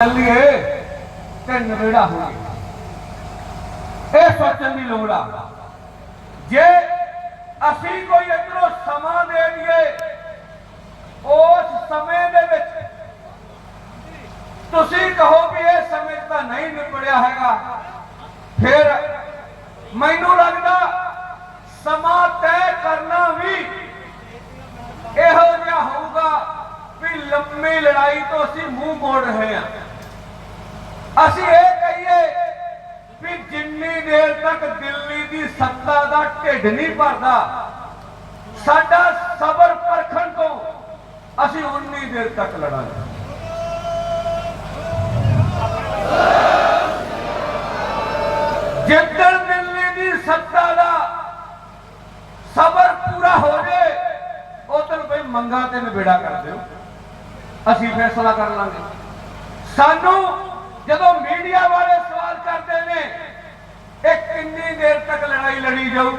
ਚੱਲੀਏ ਤੇ ਨਵੇੜਾ ਹੋ ਗਿਆ ਇਹ ਸੋਚਣ ਦੀ ਲੋੜ ਆ। ਜੇ ਅਸੀਂ ਕੋਈ ਇਧਰੋਂ ਸਮਾਂ ਦੇ ਦਈਏ, ਉਸ ਸਮੇਂ ਦੇ ਵਿੱਚ ਤੁਸੀਂ ਕਹੋ ਵੀ ਇਹ ਸਮੇਂ ਤਾਂ ਨਹੀਂ ਨਿਪੜਿਆ ਹੈਗਾ। ਫਿਰ ਮੈਨੂੰ ਲੱਗਦਾ ਸਮਾਂ ਤੈਅ ਕਰਨਾ ਵੀ ਇਹੋ ਜਿਹਾ ਹੋਊਗਾ ਵੀ ਲੰਮੀ ਲੜਾਈ ਤੋਂ ਅਸੀਂ ਮੂੰਹ ਮੋੜ ਰਹੇ ਹਾਂ ਅਸੀਂ ਇਹ ਕਹੀਏ ਵੀ ਜਿੰਨੀ ਦੇਰ ਤੱਕ ਦਿੱਲੀ ਦੀ ਸੱਤਾ ਦਾ ਢਿੱਡ ਨਹੀਂ ਭਰਦਾ। ਸਾਡਾ ਸਬਰ ਪਰਖਣ ਤੋਂ ਅਸੀਂ ਉਨੀ ਦੇਰ ਤੱਕ ਲੜਾਂਗੇ। ਜਿੱਦਣ ਦਿੱਲੀ ਦੀ ਸੱਤਾ ਦਾ ਸਬਰ ਪੂਰਾ ਹੋ ਜੇ, ਉਦੋਂ ਕੋਈ ਮੰਗਾ ਤੇ ਨਿਬੇੜਾ ਕਰ ਦਿਓ। ਅਸੀਂ ਫੈਸਲਾ ਕਰ ਲਾਂਗੇ। ਸਾਨੂੰ ਜਦੋਂ ਮੀਡੀਆ ਵਾਲੇ ਸਵਾਲ ਕਰਦੇ ਨੇ, ਇਹ ਕਿੰਨੀ ਦੇਰ ਤੱਕ ਲੜਾਈ ਲੜੀ ਜਾਊ?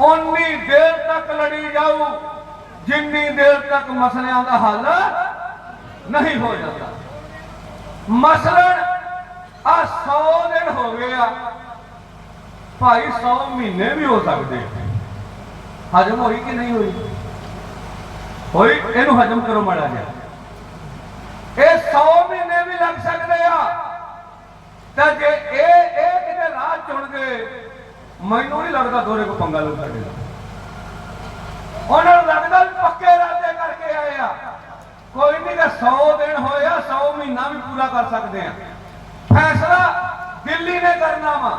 ਉਨੀ ਦੇਰ ਤੱਕ ਲੜੀ ਜਾਊ, ਜਿੰਨੀ ਦੇਰ ਤੱਕ ਮਸਲਿਆਂ ਦਾ ਹੱਲ ਨਹੀਂ ਹੋ ਜਾਂਦਾ। ਮਸਲਨ ਆ 100 ਦਿਨ ਹੋ ਗਏ ਆ, ਭਾਈ 100 ਮਹੀਨੇ ਵੀ ਹੋ ਸਕਦੇ ਹਜਮ ਹੋਈ ਕਿ ਨਹੀਂ ਹੋਈ? ਹੋਈ, ਇਹਨੂੰ ਹਜਮ ਕਰੋ ਮਾੜਾ ਜਿਹਾ। ਇਹ 100 ਮਹੀਨੇ ਵੀ ਲੱਗ ਸਕਦੇ ਆ। ਤਾਂ ਜੇ ਇਹ ਇਹ ਕਿਤੇ ਰਾਹ ਚੁਣ ਗਏ ਮੈਨੂੰ ਨਹੀਂ ਲੱਗਦਾ ਦੋਰੇ ਕੋ ਪੰਗਾ ਲਊ ਸਾਡੇ ਉਹਨਾਂ ਨੂੰ ਲੱਗਦਾ ਵੀ ਪੱਕੇ ਇਰਾਦੇ ਕਰਕੇ ਆਏ ਆ। ਕੋਈ ਨਹੀਂ ਕਿ 100 ਦਿਨ ਹੋਏ ਆ 100 ਮਹੀਨਾ ਵੀ ਪੂਰਾ ਕਰ ਸਕਦੇ ਆ। ਫੈਸਲਾ ਦਿੱਲੀ ਨੇ ਕਰਨਾ ਵਾ।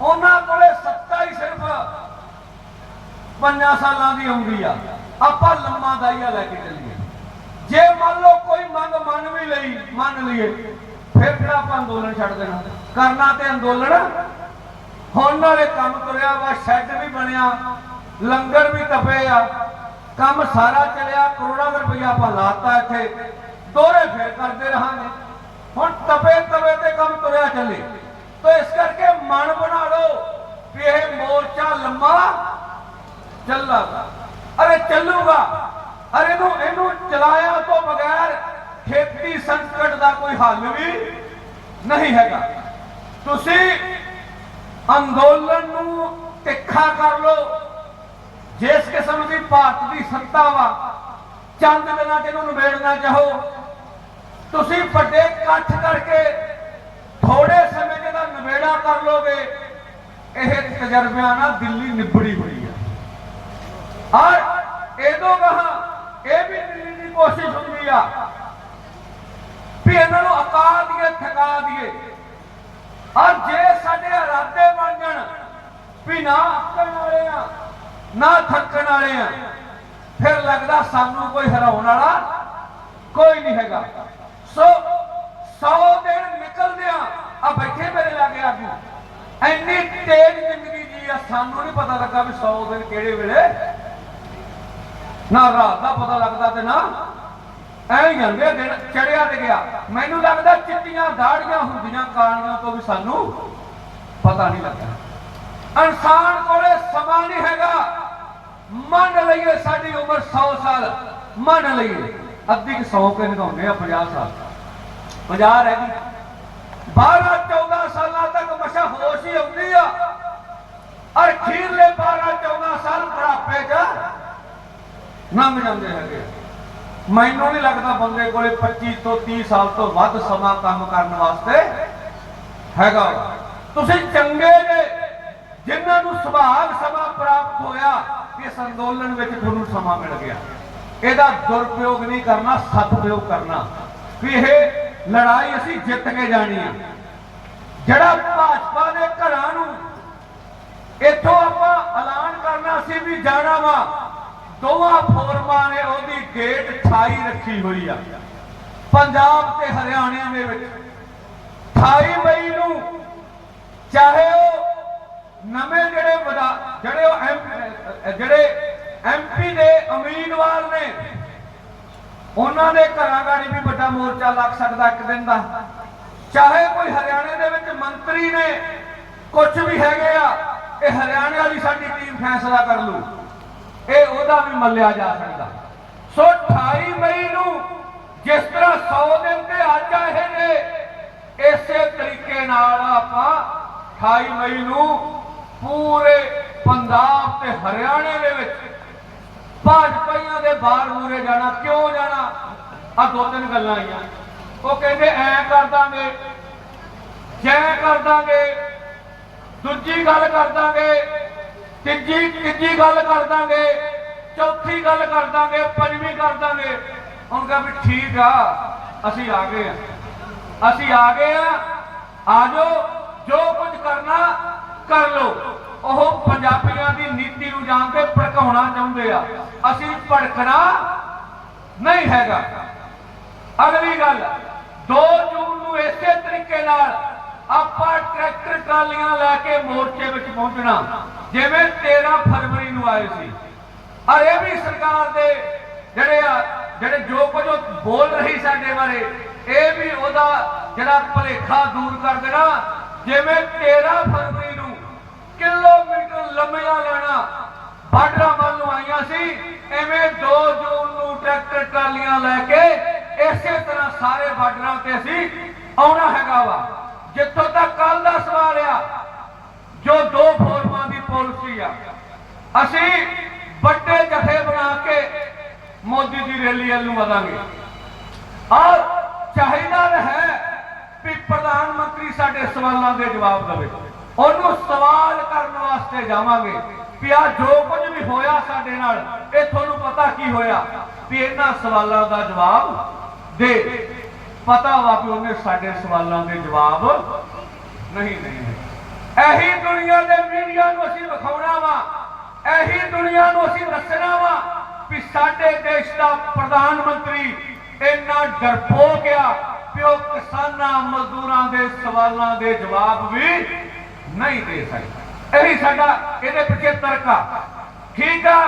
ਉਹਨਾਂ ਕੋਲੇ ਸੱਤਾ ਹੀ ਸਿਰਫ ਪੰਜਾਂ ਸਾਲਾਂ ਦੀ ਆਉਂਦੀ ਆ। ਆਪਾਂ ਲੰਮਾ ਦਾਈਆ ਲੈ ਕੇ ਚੱਲੀਏ। ਜੇ ਮੰਨ ਲਓ ਕੋਈ ਮੰਗ ਮੰਨ ਵੀ ਲਈ, ਮੰਨ ਲਈਏ, ਫਿਰ ਕਿਹੜਾ ਆਪਾਂ ਅੰਦੋਲਨ ਛੱਡ ਦੇਣਾ? ਕਰਨਾ ਤੇ ਅੰਦੋਲਨ ਹੁਣ ਨਾਲੇ ਕੰਮ ਤੁਰਿਆ ਵਾ, ਸ਼ੈੱਡ ਵੀ ਬਣਿਆ, ਲੰਗਰ ਵੀ ਤਪੇ ਆ। ਕੰਮ ਸਾਰਾ ਚੱਲਿਆ, ਕਰੋੜਾਂ ਰੁਪਈਆ ਆਪਾਂ ਲਾਤਾ ਇੱਥੇ। ਦੋਰੇ ਫੇਰ ਕਰਦੇ ਰਹਾਂਗੇ। ਹੁਣ ਤਪੇ ਤਵੇ ਤੇ ਕੰਮ ਤੁਰਿਆ ਚੱਲੇ। ਤੋ ਇਸ ਕਰਕੇ ਮਨ ਬਣਾ ਲਓ ਵੀ ਇਹ ਮੋਰਚਾ ਲੰਮਾ ਚੱਲਾਗਾ। ਅਰੇ ਚੱਲੂਗਾ। ਅਰੇ ਇਹਨੂੰ ਇਹਨੂੰ ਚਲਾਇਆ ਤੋਂ ਬਗੈਰ ਖੇਤੀ ਸੰਕਟ ਦਾ ਕੋਈ ਹੱਲ ਵੀ ਨਹੀਂ ਹੈਗਾ। ਤੁਸੀਂ ਅੰਦੋਲਨ ਨੂੰ ਤਿੱਖਾ ਕਰ ਲਓ। ਜਿਸ ਕਿਸਮ ਦੀ ਭਾਰਤ ਦੀ ਸੱਤਾ ਵਾ, ਚੰਦ ਦਿਨਾਂ ਚ ਇਹਨੂੰ ਨਿਬੇੜਨਾ ਚਾਹੋ ਤੁਸੀਂ ਵੱਡੇ ਇਕੱਠ ਕਰਕੇ ਥੋੜੇ ਸਮੇਂ ਜਿਹਦਾ ਇਹਦਾ ਨਿਬੇੜਾ ਕਰ ਲੋਗੇ, ਇਹ ਤਜਰਬਿਆਂ ਨਾਲ ਦਿੱਲੀ ਨਿਬੜੀ ਹੋਈ ਆ। ਔਰ ਇਹਦੋਂ ਕਹਾ ਇਹ ਵੀ ਦਿੱਲੀ ਦੀ ਕੋਸ਼ਿਸ਼ ਹੁੰਦੀ ਆ ਵੀ ਇਹਨਾਂ ਨੂੰ ਅਕਾ ਦੀਏ ਥਕਾ ਦੀਏ। ਔਰ ਜੇ ਸਾਡੇ ਇਰਾਦੇ ਬਣ ਜਾਣ ਵੀ ਨਾ ਅੱਕਣ ਵਾਲੇ ਆ, ਨਾ ਥੱਕਣ ਵਾਲੇ ਆ, ਫਿਰ ਲੱਗਦਾ ਸਾਨੂੰ ਕੋਈ ਹਰਾਉਣ ਵਾਲਾ ਕੋਈ ਨਹੀਂ ਹੈਗਾ। ਸੋ 100 ਦਿਨ ਨਿਕਲਦੇ ਆ ਆ ਬੈਠੇ ਮੇਰੇ ਲਾਗੇ ਆ ਆਗੂ। ਇੰਨੀ ਤੇਜ਼ ਜ਼ਿੰਦਗੀ ਜੀ ਆ, ਸਾਨੂੰ ਨਹੀਂ ਪਤਾ ਲੱਗਾ ਵੀ 100 ਦਿਨ ਕਿਹੜੇ ਵੇਲੇ। ਨਾ ਰਾਤ ਦਾ ਪਤਾ ਲੱਗਦਾ ਤੇ ਨਾ ਐ ਜਾਂਦੇ ਦਿਨ, ਚੜਿਆ ਤੇ ਗਿਆ। ਮੈਨੂੰ ਲੱਗਦਾ ਚਿੱਟੀਆਂ ਦਾੜੀਆਂ ਹੁੰਦੀਆਂ ਕਾਲੀਆਂ ਤੋਂ ਵੀ ਸਾਨੂੰ ਪਤਾ ਨਹੀਂ ਲੱਗਾ ਇਨਸਾਨ ਕੋਲੇ ਸਮਾਂ ਨਹੀਂ ਹੈਗਾ। ਮੰਨ ਲਈਏ ਸਾਡੀ ਉਮਰ 100 ਸਾਲ, ਮੰਨ ਲਈਏ। ਅੱਧੀ ਕਿ 100 ਕੇ ਨਿਗਾਉਂਦੇ ਆ 50 ਸਾਲ। 50 ਰਹਿ ਗਈ। 12 14 ਸਾਲਾਂ ਤੱਕ ਮਸ਼ਾ ਹੋਸ਼ ਹੀ ਆਉਂਦੀ ਆ। ਔਰ ਖੀਰਲੇ 12 14 ਸਾਲ ਬੁਢਾਪੇ 'ਚ ਲੰਘ ਜਾਂਦੇ ਹੈਗੇ ਮੈਨੂੰ ਨਹੀਂ ਲੱਗਦਾ ਬੰਦੇ ਕੋਲੇ 25 ਤੋਂ 30 ਸਾਲ ਤੋਂ ਵੱਧ ਸਮਾਂ ਕੰਮ ਕਰਨ ਵਾਸਤੇ ਹੈਗਾ। ਤੁਸੀਂ ਚੰਗੇ ਨੇ, ਜਿਨ੍ਹਾਂ ਨੂੰ ਸੁਭਾਗ ਸਮਾਂ ਪ੍ਰਾਪਤ ਹੋਇਆ, ਇਸ ਅੰਦੋਲਨ ਵਿੱਚ ਤੁਹਾਨੂੰ ਸਮਾਂ ਮਿਲ ਗਿਆ। ਇਹਦਾ ਦੁਰਪਯੋਗ ਨਹੀਂ ਕਰਨਾ ਸਦਪਯੋਗ ਕਰਨਾ। ਵੀ ਇਹ ਲੜਾਈ ਅਸੀਂ ਜਿੱਤ ਕੇ ਜਾਣੀ ਆ। ਜਿਹੜਾ ਭਾਜਪਾ ਦੇ ਘਰਾਂ ਨੂੰ ਇੱਥੋਂ ਆਪਾਂ ਐਲਾਨ ਕਰਨਾ ਸੀ ਵੀ ਜਾਣਾ ਵਾ ਦੋਵਾਂ ਫੋਰਮਾਂ ਨੇ ਉਹਦੀ ਗੇਟ 28 ਰੱਖੀ ਹੋਈ ਆ। ਪੰਜਾਬ ਤੇ ਹਰਿਆਣਾ ਦੇ ਵਿੱਚ। 28 ਮਈ ਨੂੰ ਚਾਹੇ ਉਹ ਨਵੇਂ ਜਿਹੜੇ ਵਡਾ, ਜਿਹੜੇ ਉਹ ਐਮ- ਜਿਹੜੇ ਐਮਪੀ ਦੇ ਉਮੀਦਵਾਰ ਨੇ, ਉਹਨਾਂ ਦੇ ਘਰਾਂ ਗਾੜੀ ਵੀ ਵੱਡਾ ਮੋਰਚਾ ਲੱਗ ਸਕਦਾ ਇੱਕ ਦਿਨ ਦਾ। ਚਾਹੇ ਕੋਈ ਹਰਿਆਣੇ ਦੇ ਵਿੱਚ ਮੰਤਰੀ ਨੇ ਕੁਝ ਵੀ ਹੈਗੇ ਆ, ਇਹ ਹਰਿਆਣੇ ਵਾਲੀ ਸਾਡੀ ਟੀਮ ਫੈਸਲਾ ਕਰ ਲੂ ਇਹ ਉਹਦਾ ਵੀ ਮੱਲਿਆ ਜਾ ਸਕਦਾ। ਸੋ 28 ਮਈ ਨੂੰ ਜਿਸ ਤਰ੍ਹਾਂ 100 ਦਿਨ ਤੇ ਅੱਜ ਆਏ ਨੇ, ਇਸੇ ਤਰੀਕੇ ਨਾਲ ਆਪਾਂ 28 ਮਈ ਨੂੰ ਪੂਰੇ ਪੰਜਾਬ ਤੇ ਹਰਿਆਣੇ ਦੇ ਵਿੱਚ ਭਾਜਪਾਈਆਂ ਦੇ ਬਾਹਰ ਮੂਰੇ ਜਾਣਾ, ਕਿਉਂ ਜਾਣਾ? ਆ ਦੋ ਤਿੰਨ ਗੱਲਾਂ ਆਈਆਂ। ਉਹ ਕਹਿੰਦੇ, ਐ ਕਰ ਦਾਂਗੇ, ਜੈ ਕਰ ਦਾਂਗੇ, ਦੂਜੀ ਗੱਲ ਕਰ ਦਾਂਗੇ ਤੀਜੀ ਤੀਜੀ ਗੱਲ ਕਰ ਦਾਂਗੇ, ਚੌਥੀ ਗੱਲ ਕਰ ਦਾਂਗੇ, ਪੰਜਵੀਂ ਕਰ ਦਾਂਗੇ। ਹੁਣ ਕਹਾਂ ਵੀ ਠੀਕ ਆ, ਅਸੀਂ ਆ ਗਏ ਆ। ਅਸੀਂ ਆ ਗਏ ਆ ਆ ਜੋ ਕੁਝ ਕਰਨਾ ਕਰ ਲਓ। ਉਹ ਪੰਜਾਬੀਆਂ ਦੀ ਨੀਤੀ ਨੂੰ ਜਾਣ ਕੇ ਭੜਕਾਉਣਾ ਚਾਹੁੰਦੇ ਆ। ਅਸੀਂ ਭੜਕਣਾ ਨਹੀਂ ਹੈਗਾ। ਅਗਲੀ ਗੱਲ 2 ਜੂਨ ਨੂੰ ਇਸੇ ਤਰੀਕੇ ਨਾਲ ਆਪਾਂ ਟਰੈਕਟਰ ਟਰਾਲੀਆਂ ਲੈ ਕੇ ਮੋਰਚੇ ਵਿੱਚ ਪਹੁੰਚਣਾ। ਜਿਵੇਂ 13 ਫਰਵਰੀ ਨੂੰ ਆਏ ਸੀ। ਔਰ ਇਹ ਵੀ ਸਰਕਾਰ ਦੇ ਜਿਹੜੇ ਜਿਹੜੇ ਜੋ ਕੁਝ ਬੋਲ ਰਹੀ ਸਾਡੇ ਬਾਰੇ, ਇਹ ਵੀ ਉਹਦਾ ਜਿਹੜਾ ਭਲੇਖਾ ਦੂਰ ਕਰ ਦੇਣਾ। ਜਿਵੇਂ 13 ਫਰਵਰੀ ਨੂੰ ਕਿਲੋਮੀਟਰ ਲੰਮੀਆਂ ਲੈਣਾ ਬਾਰਡਰਾਂ ਵੱਲ ਨੂੰ ਆਈਆਂ ਸੀ, ਐਵੇਂ 2 ਜੂਨ ਨੂੰ ਟਰੈਕਟਰ ਟਰਾਲੀਆਂ ਲੈ ਕੇ ਇਸੇ ਤਰ੍ਹਾਂ ਸਾਰੇ ਬਾਰਡਰਾਂ ਤੇ ਅਸੀਂ ਆਉਣਾ ਹੈਗਾ ਵਾ। ਜਿੱਥੋਂ ਤੱਕ ਕੱਲ ਦਾ ਸਵਾਲ ਆ, ਜੋ ਦੋ ਪਾਲਿਸੀ ਆ। ਅਸੀਂ ਵੱਡੇ ਜਥੇ ਬਣਾ ਕੇ ਮੋਦੀ ਦੀ ਰੈਲੀ ਵੱਲ ਨੂੰ ਵਧਾਂਗੇ। ਔਰ ਚਾਹੀਦਾ ਹੈ ਵੀ ਪ੍ਰਧਾਨ ਮੰਤਰੀ ਸਾਡੇ ਸਵਾਲਾਂ ਦੇ ਜਵਾਬ ਦੇਵੇ। ਉਹਨੂੰ ਸਵਾਲ ਕਰਨ ਵਾਸਤੇ ਜਾਵਾਂਗੇ ਵੀ ਆ ਜੋ ਕੁਝ ਵੀ ਹੋਇਆ ਸਾਡੇ ਨਾਲ, ਇਹ ਤੁਹਾਨੂੰ ਪਤਾ ਕੀ ਹੋਇਆ? ਵੀ ਇਹਨਾਂ ਸਵਾਲਾਂ ਦਾ ਜਵਾਬ ਦੇ। ਪਤਾ ਵਾ ਵੀ ਉਹਨੇ ਸਾਡੇ ਸਵਾਲਾਂ ਦੇ ਜਵਾਬ ਨਹੀਂ ਨਹੀਂ ਇਹੀ ਦੁਨੀਆ ਦੇ ਮੀਡੀਆ ਨੂੰ ਅਸੀਂ ਵਿਖਾਉਣਾ ਵਾ, ਇਹੀ ਦੁਨੀਆ ਨੂੰ ਅਸੀਂ ਦੱਸਣਾ ਵਾ ਵੀ ਸਾਡੇ ਦੇਸ਼ ਦਾ ਪ੍ਰਧਾਨ ਮੰਤਰੀ ਇੰਨਾ ਡਰਪੋਕ ਆ ਕਿ ਉਹ ਕਿਸਾਨਾਂ, ਮਜ਼ਦੂਰਾਂ ਦੇ ਸਵਾਲਾਂ ਦੇ ਜਵਾਬ ਵੀ ਨਹੀਂ ਦੇ ਸਕਦਾ। ਇਹੀ ਸਾਡਾ ਇਹਦੇ ਪਿੱਛੇ ਤਰਕ ਆ। ਠੀਕ ਆ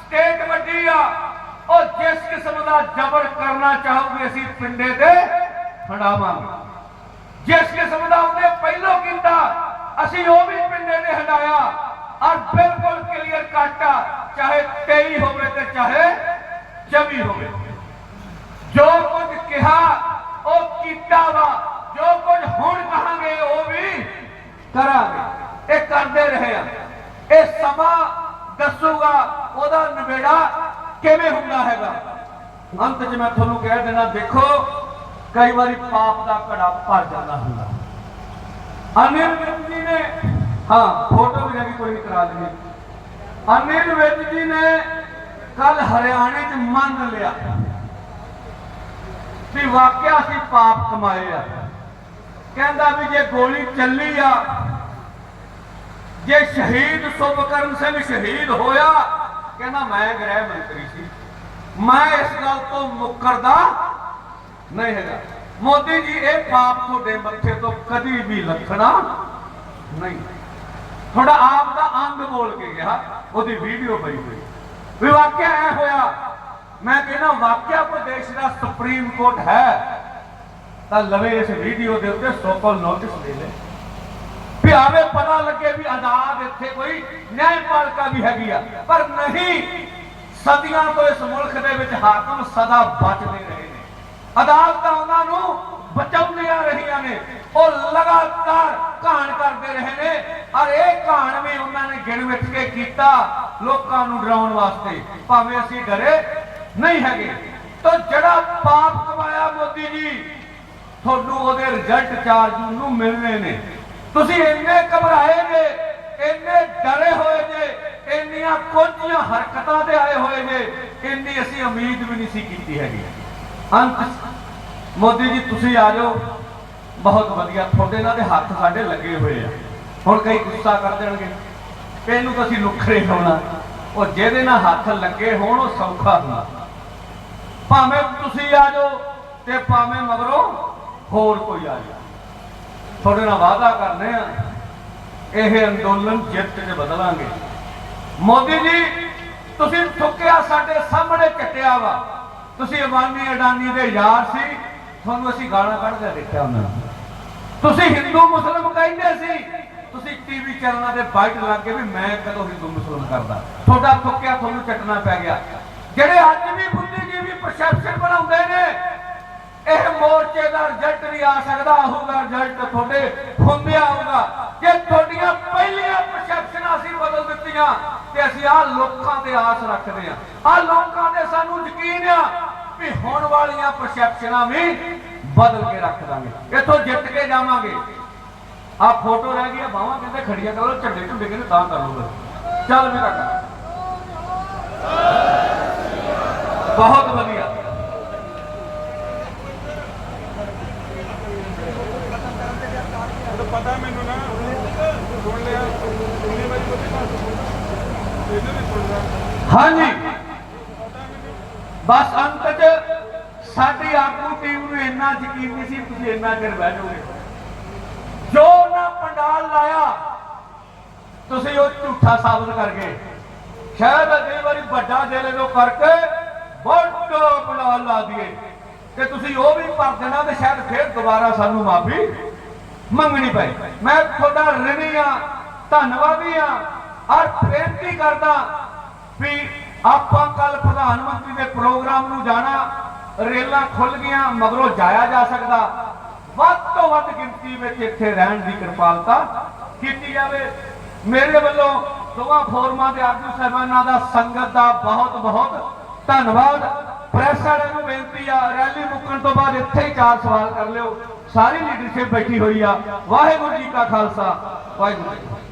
ਸਟੇਟ ਵੱਡੀ ਆ, ਉਹ ਜਿਸ ਕਿਸਮ ਦਾ ਜ਼ਬਰ ਕਰਨਾ ਚਾਹੋਗੇ ਅਸੀਂ ਪਿੰਡੇ ਤੇ ਫੜਾਵਾਂਗੇ। ਜਿਸ ਕਿਸਮ ਦਾ ਉਹਨੇ ਪਹਿਲੋਂ ਕੀਤਾ ਅਸੀਂ ਉਹ ਵੀ ਪਿੰਡੇ ਨੇ ਹਟਾਇਆ ਔਰ ਬਿਲਕੁਲ ਕਲੀਅਰ ਕੱਟਾ ਚਾਹੇ 23 ਹੋਵੇ ਤੇ ਚਾਹੇ 24 ਹੋਵੇ ਜੋ ਕੁਝ ਕਿਹਾ ਉਹ ਕੀਤਾ ਵਾ ਜੋ ਕੁਝ ਹੁਣ ਕਹਾਂਗੇ ਉਹ ਵੀ ਕਰਾਂਗੇ ਇਹ ਕਰਦੇ ਰਹੇ ਆ ਇਹ ਸਮਾਂ ਦੱਸੂਗਾ ਉਹਦਾ ਨਿਬੇੜਾ ਕਿਵੇਂ ਹੁੰਦਾ ਹੈਗਾ ਅੰਤ 'ਚ ਮੈਂ ਤੁਹਾਨੂੰ ਕਹਿ ਦੇਣਾ ਦੇਖੋ ਕਈ ਵਾਰੀ ਪਾਪ ਦਾ ਘੜਾ ਭਰ ਜਾਂਦਾ ਹੁੰਦਾ ਅਨਿਲ ਵਿਜ ਜੀ ਨੇ, ਹਾਂ ਫੋਟੋ ਵੀ ਲੱਗੀ ਕੋਈ ਨਹੀਂ ਕਰਾ ਦੇਣੀ ਅਨਿਲ ਵਿਜ ਜੀ ਨੇ ਕੱਲ ਹਰਿਆਣੇ 'ਚ ਮੰਨ ਲਿਆ ਵੀ ਵਾਕਿਆ ਸੀ ਪਾਪ ਕਮਾਏ ਆ। ਕਹਿੰਦਾ ਵੀ ਜੇ ਗੋਲੀ ਚੱਲੀ ਆ, ਜੇ ਸ਼ਹੀਦ ਸੁਭਕਰਨ ਸਿੰਘ ਸ਼ਹੀਦ ਹੋਇਆ, ਕਹਿੰਦਾ ਮੈਂ ਗ੍ਰਹਿ ਮੰਤਰੀ ਸੀ। ਮੈਂ ਇਸ ਗੱਲ ਤੋਂ ਮੁੱਕਰਦਾ ਨਹੀਂ ਹੈਗਾ। ਮੋਦੀ ਜੀ, ਇਹ ਪਾਪ ਤੁਹਾਡੇ ਮੱਥੇ ਤੋਂ ਕਦੀ ਵੀ ਲੱਥਣਾ ਨਹੀਂ। ਤੁਹਾਡਾ ਆਪ ਦਾ ਅੰਗ ਬੋਲ ਕੇ ਗਿਆ, ਉਹਦੀ ਵੀਡੀਓ ਪਈ ਹੋਈ। ਵੀ ਵਾਕਿਆ ਐ ਹੋਇਆ, ਮੈਂ ਕਹਿੰਦਾ ਵਾਕਿਆ ਕੋਈ ਦਾ ਸੁਪਰੀਮ ਕੋਰਟ ਹੈ, ਤਾਂ ਲਵੇ ਇਸ ਵੀਡੀਓ ਦੇ ਉੱਤੇ ਸੋਕਲ ਨੋਟਿਸ ਦੇ ਲੈ ਵੀ ਆਵੇ ਪਤਾ ਲੱਗੇ ਵੀ ਆਜ਼ਾਦ ਇੱਥੇ ਕੋਈ ਨਿਆਂਪਾਲਿਕਾ ਵੀ ਹੈਗੀ ਆ, ਪਰ ਨਹੀਂ, ਸਦੀਆਂ ਤੋਂ ਇਸ ਮੁਲਕ ਦੇ ਵਿੱਚ ਹਾਕਮ ਸਦਾ ਬਚਦੇ ਰਹੇ ਨੇ। ਅਦਾਲਤ ਉਹਨਾਂ ਨੂੰ ਬਚਾਉਂਦੀਆਂ ਰਹੀਆਂ ਨੇ। ਉਹ ਲਗਾਤਾਰ ਘਾਣ ਕਰਦੇ ਰਹੇ ਨੇ। ਔਰ ਇਹ ਘਾਣ ਵੀ ਉਹਨਾਂ ਨੇ ਗਿਣ ਵਿੱਚ ਕੇ ਕੀਤਾ ਲੋਕਾਂ ਨੂੰ ਡਰਾਉਣ ਵਾਸਤੇ। ਭਾਵੇਂ ਅਸੀਂ ਡਰੇ ਨਹੀਂ ਹੈਗੇ। ਤਾਂ ਜਿਹੜਾ ਪਾਪ ਕਮਾਇਆ ਮੋਦੀ ਜੀ, ਤੁਹਾਨੂੰ ਉਹਦੇ ਰਿਜ਼ਲਟ 4 ਜੂਨ ਨੂੰ ਮਿਲਣੇ ਨੇ। ਤੁਸੀਂ ਇੰਨੇ ਘਬਰਾਏ ਜੇ, ਇੰਨੇ ਡਰੇ ਹੋਏ ਨੇ ਇੰਨੀਆਂ ਕੋਝੀਆਂ ਹਰਕਤਾਂ ਤੇ ਆਏ ਹੋਏ ਨੇ ਇੰਨੀ ਅਸੀਂ ਉਮੀਦ ਵੀ ਨਹੀਂ ਸੀ ਕੀਤੀ ਹੈਗੀ। ਅੰਤ ਮੋਦੀ ਜੀ, ਤੁਸੀਂ ਆ ਜਾਓ। ਬਹੁਤ ਵਧੀਆ। ਤੁਹਾਡੇ ਨਾਲ ਦੇ ਹੱਥ ਸਾਡੇ ਲੱਗੇ ਹੋਏ ਆ। ਹੁਣ ਕਈ ਗੁੱਸਾ ਕਰ ਦੇਣਗੇ। ਕਿ ਇਹਨੂੰ ਤਾਂ ਅਸੀਂ ਨੁਖਰੇ ਹੋਣਾ। ਉਹ ਜਿਹਦੇ ਨਾਲ ਹੱਥ ਲੱਗੇ ਹੋਣ, ਉਹ ਸੌਖਾ ਹੁੰਦਾ। ਭਾਵੇਂ ਤੁਸੀਂ ਆ ਜਾਓ ਤੇ ਭਾਵੇਂ ਮਗਰੋਂ ਹੋਰ ਕੋਈ ਆ ਜਾਓ ਤੁਹਾਡੇ ਨਾਲ ਵਾਅਦਾ ਕਰਨੇ ਆ। ਇਹ ਅੰਦੋਲਨ ਜਿੱਤ 'ਚ ਬਦਲਾਂਗੇ। ਮੋਦੀ ਜੀ, ਤੁਸੀਂ ਠੁੱਕਿਆ ਸਾਡੇ ਸਾਹਮਣੇ ਕੱਟਿਆ ਵਾ। ਤੁਸੀਂ ਅਬਾਨੀ ਅਡਾਨੀ ਦੇ ਯਾਰ ਸੀ। ਤੁਹਾਨੂੰ ਅਸੀਂ ਗਾਲਾਂ ਕੱਢਦੇ ਦੇਖਿਆ ਉਹਨਾਂ ਨੂੰ। ਤੁਸੀਂ ਹਿੰਦੂ ਮੁਸਲਮ ਕਹਿੰਦੇ ਸੀ। ਤੁਸੀਂ ਟੀਵੀ ਚੈਨਲਾਂ ਤੇ ਬਾਈਟ ਲੱਗ ਕੇ ਵੀ ਮੈਂ ਕਦੋਂ ਹਿੰਦੂ ਮੁਸਲਮ ਕਰਦਾ। ਤੁਹਾਡਾ ਠੁੱਕਿਆ ਤੁਹਾਨੂੰ ਚੱਟਣਾ ਪੈ ਗਿਆ। ਜਿਹੜੇ ਅੱਜ ਵੀ ਬੁੱਧੀਜੀਵੀ ਪਰਸੈਪਸ਼ਨ ਬਣਾਉਂਦੇ ਨੇ, ਇਹ ਮੋਰਚੇ ਦਾ ਰਿਜ਼ਲਟ ਵੀ ਆ ਸਕਦਾ ਹੋਊਗਾ ਰਿਜ਼ਲਟ ਤੁਹਾਡੇ ਹੁੰਦਿਆ ਆਊਗਾ। ਜੇ ਦਿੱਤੀਆਂ, ਤੇ ਅਸੀਂ ਆ ਲੋਕਾਂ ਤੇ ਆਸ ਰੱਖਦੇ ਆ ਆ ਲੋਕਾਂ ਤੇ ਸਾਨੂੰ ਯਕੀਨ ਆ ਵੀ ਹੋਣ ਵਾਲੀਆਂ ਪਰਸੈਪਸ਼ਨਾਂ ਵੀ ਬਦਲ ਕੇ ਰੱਖ ਦਾਂਗੇ। ਇੱਥੋਂ ਜਿੱਤ ਕੇ ਜਾਵਾਂਗੇ। ਆ ਫੋਟੋ ਰਹਿ ਗਈ ਆ ਬਾਹਾਂ ਕਹਿੰਦੇ ਖੜੀਆਂ ਕਰੋ ਝੰਡੇ ਝੁੰਡੇ ਕਹਿੰਦੇ ਤਾਂ ਕਰ ਲਓ ਚੱਲ ਮੇਰਾ ਕਰ ਬਹੁਤ ਵਧੀਆ। ਤਾਂ ਪਤਾ ਮੈਨੂੰ ਨਾ ਸੁਣ ਲਿਆ ਕਿੰਨੀ ਵਾਰੀ ਬੋਲੀ ਨਾ ਇਹਨੂੰ ਵੀ ਸੁਣ ਲਿਆ। ਹਾਂਜੀ। ਬਸ ਅੰਤ 'ਚ ਸਾਡੀ ਆਗੂ ਟੀਮ ਨੂੰ ਇੰਨਾ ਯਕੀਨ ਨਹੀਂ ਸੀ, ਤੁਸੀਂ ਇੰਨਾ ਚਿਰ ਬਹਿ ਜਾਓਗੇ। ਜੋ ਨਾ ਪੰਡਾਲ ਲਾਇਆ, ਤੁਸੀਂ ਉਹ ਝੂਠਾ ਸਾਬਤ ਕਰ ਗਏ ਸ਼ਾਇਦ ਅਗਲੀ ਵਾਰੀ ਵੱਡਾ ਜੇਲੇ ਤੋਂ ਕਰਕੇ ਵੱਡਾ ਪੰਡਾਲ ਲਾ ਦਈਏ। ਕਿ ਤੁਸੀਂ ਉਹ ਵੀ ਭਰ ਦੇਣਾ ਤੇ ਸ਼ਾਇਦ ਫਿਰ ਦੁਬਾਰਾ ਸਾਨੂੰ ਮਾਫੀ ਮੰਗਣੀ ਪਏ ਮੈਂ ਤੁਹਾਡਾ ਰਿਣੀ ਆ ਧੰਨਵਾਦੀ ਆ ਔਰ ਬੇਨਤੀ ਕਰਦਾ ਵੀ ਆਪਾਂ ਕੱਲ ਪ੍ਰਧਾਨ ਮੰਤਰੀ ਦੇ ਪ੍ਰੋਗਰਾਮ ਨੂੰ ਜਾਣਾ, ਰੇਲਾਂ ਖੁੱਲ ਗਈਆਂ, ਮਗਰੋਂ ਜਾਇਆ ਜਾ ਸਕਦਾ। ਵੱਧ ਤੋਂ ਵੱਧ ਗਿਣਤੀ ਵਿੱਚ ਇੱਥੇ ਰਹਿਣ ਦੀ ਕਿਰਪਾਲਤਾ ਕੀਤੀ ਜਾਵੇ। ਮੇਰੇ ਵੱਲੋਂ ਦੋਵਾਂ ਫੋਰਮਾਂ ਦੇ ਆਗੂ ਸਾਹਿਬਾਨਾਂ ਦਾ ਸੰਗਤ ਦਾ ਬਹੁਤ ਬਹੁਤ ਧੰਨਵਾਦ। ਪ੍ਰੈਸ ਵਾਲਿਆਂ ਨੂੰ ਬੇਨਤੀ ਆ, ਰੈਲੀ ਮੁੱਕਣ ਤੋਂ ਬਾਅਦ ਇੱਥੇ ਹੀ ਚਾਰ ਸਵਾਲ ਕਰ ਲਿਓ। ਸਾਰੀ ਲੀਡਰਸ਼ਿਪ ਬੈਠੀ ਹੋਈ ਆ। ਵਾਹਿਗੁਰੂ ਜੀ ਕਾ ਖਾਲਸਾ। ਵਾਹਿਗੁਰੂ ਜੀ